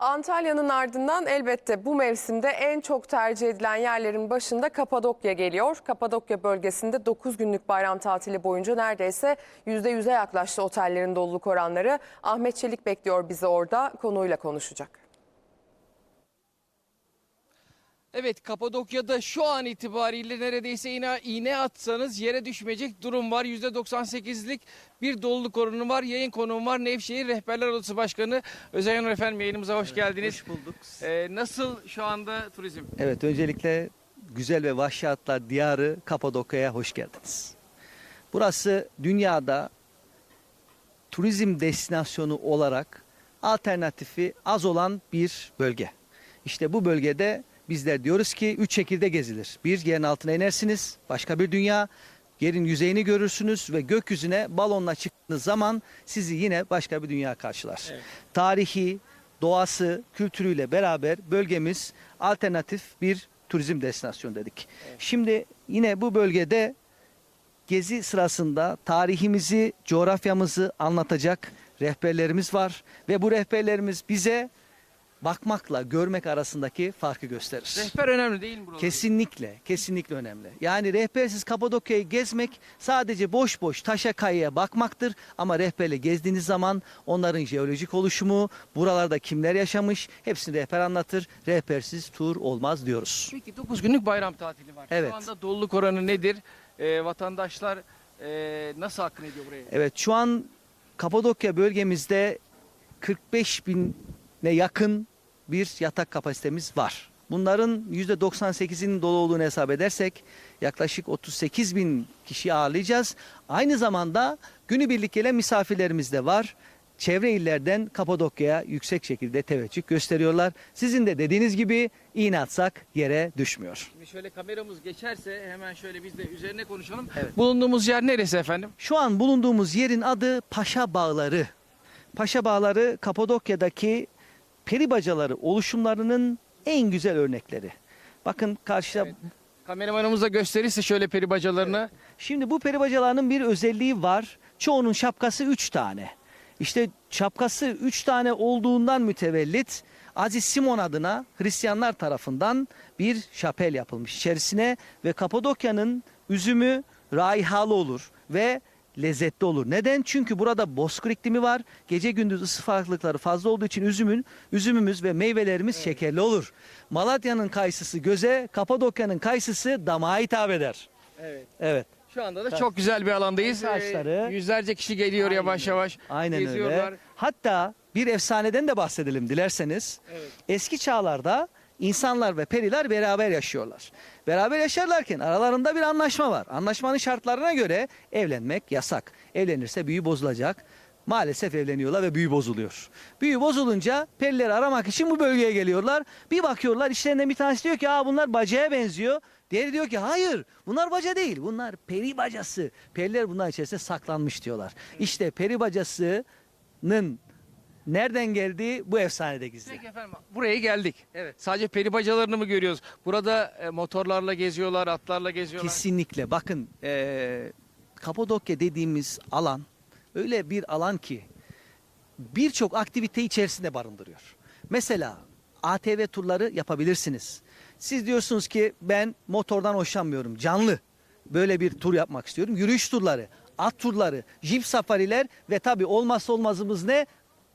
Antalya'nın ardından elbette bu mevsimde en çok tercih edilen yerlerin başında Kapadokya geliyor. Kapadokya bölgesinde 9 günlük bayram tatili boyunca neredeyse %100'e yaklaştı otellerin doluluk oranları. Ahmet Çelik bekliyor bizi orada konuyla konuşacak. Evet Kapadokya'da şu an itibariyle neredeyse iğne, iğne atsanız yere düşmeyecek durum var. %98'lik bir doluluk oranı var. Yayın konuğum var. Nevşehir Rehberler Odası Başkanı Özay Onur efendim yayınımıza hoş geldiniz. Hoş bulduk. Ee, nasıl şu anda turizm? Evet öncelikle güzel ve vahşi atlar diyarı Kapadokya'ya hoş geldiniz. Burası dünyada turizm destinasyonu olarak alternatifi az olan bir bölge. İşte bu bölgede bizler diyoruz ki üç şekilde gezilir. Bir yerin altına inersiniz, başka bir dünya, yerin yüzeyini görürsünüz ve gökyüzüne balonla çıktığınız zaman sizi yine başka bir dünya karşılar. Evet. Tarihi, doğası, kültürüyle beraber bölgemiz alternatif bir turizm destinasyonu dedik. Şimdi yine bu bölgede gezi sırasında tarihimizi, coğrafyamızı anlatacak rehberlerimiz var ve bu rehberlerimiz bize bakmakla görmek arasındaki farkı gösterir. Rehber önemli değil mi burada? Kesinlikle, kesinlikle önemli. Yani rehbersiz Kapadokya'yı gezmek sadece boş boş taşa kayaya bakmaktır. Ama rehberle gezdiğiniz zaman onların jeolojik oluşumu, buralarda kimler yaşamış hepsini rehber anlatır. Rehbersiz tur olmaz diyoruz. Peki 9 günlük bayram tatili var. Evet. Şu anda doluluk oranı nedir? Ee, vatandaşlar e, nasıl hakkını ediyor buraya? Evet şu an Kapadokya bölgemizde 45 bine yakın bir yatak kapasitemiz var. Bunların %98'inin dolu olduğunu hesap edersek yaklaşık 38 bin kişi ağırlayacağız. Aynı zamanda günübirlik gelen misafirlerimiz de var. Çevre illerden Kapadokya'ya yüksek şekilde teveccüh gösteriyorlar. Sizin de dediğiniz gibi iğne atsak yere düşmüyor. Şimdi şöyle kameramız geçerse hemen şöyle biz de üzerine konuşalım. Evet. Bulunduğumuz yer neresi efendim? Şu an bulunduğumuz yerin adı Paşa Bağları. Paşa Bağları Kapadokya'daki peri bacaları oluşumlarının en güzel örnekleri. Bakın karşıda Evet. Kameramanımız da gösterirse şöyle peri bacalarını. Şimdi bu peri bacalarının bir özelliği var. Çoğunun şapkası 3 tane. İşte şapkası 3 tane olduğundan mütevellit Aziz Simon adına Hristiyanlar tarafından bir şapel yapılmış içerisine ve Kapadokya'nın üzümü raihalı olur ve lezzetli olur. Neden? Çünkü burada bozkır iklimi var. Gece gündüz ısı farklılıkları fazla olduğu için üzümün üzümümüz ve meyvelerimiz şekerli olur. Malatya'nın kayısısı göze, Kapadokya'nın kayısısı damağa hitap eder. Evet. Evet. Şu anda da çok güzel bir alandayız. Taşları. Ee, yüzlerce kişi geliyor yavaş yavaş. Aynen geziyorlar. öyle. Hatta bir efsaneden de bahsedelim dilerseniz. Evet. Eski çağlarda insanlar ve periler beraber yaşıyorlar. Beraber yaşarlarken aralarında bir anlaşma var. Anlaşmanın şartlarına göre evlenmek yasak. Evlenirse büyü bozulacak. Maalesef evleniyorlar ve büyü bozuluyor. Büyü bozulunca perileri aramak için bu bölgeye geliyorlar. Bir bakıyorlar işlerinden bir tanesi diyor ki Aa, bunlar bacaya benziyor. Diğeri diyor ki hayır bunlar baca değil bunlar peri bacası. Periler bunların içerisinde saklanmış diyorlar. İşte peri bacasının nereden geldiği bu efsanede gizli. Peki efendim buraya geldik. Evet. Sadece peri bacalarını mı görüyoruz? Burada e, motorlarla geziyorlar, atlarla geziyorlar. Kesinlikle. Bakın eee Kapadokya dediğimiz alan öyle bir alan ki birçok aktivite içerisinde barındırıyor. Mesela ATV turları yapabilirsiniz. Siz diyorsunuz ki ben motordan hoşlanmıyorum. Canlı böyle bir tur yapmak istiyorum. Yürüyüş turları, at turları, jip safariler ve tabii olmazsa olmazımız ne?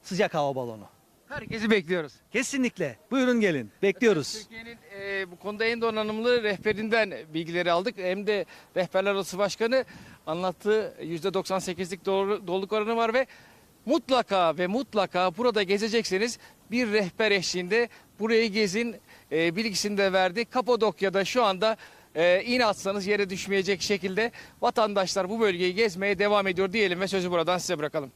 Sıcak hava balonu. Herkesi bekliyoruz. Kesinlikle. Buyurun gelin. Bekliyoruz. Türkiye'nin e, bu konuda en donanımlı rehberinden bilgileri aldık. Hem de Rehberler Odası Başkanı anlattığı %98'lik doğru, doluluk oranı var ve mutlaka ve mutlaka burada gezecekseniz bir rehber eşliğinde burayı gezin e, bilgisini de verdi. Kapadokya'da şu anda e, iğne atsanız yere düşmeyecek şekilde vatandaşlar bu bölgeyi gezmeye devam ediyor diyelim ve sözü buradan size bırakalım.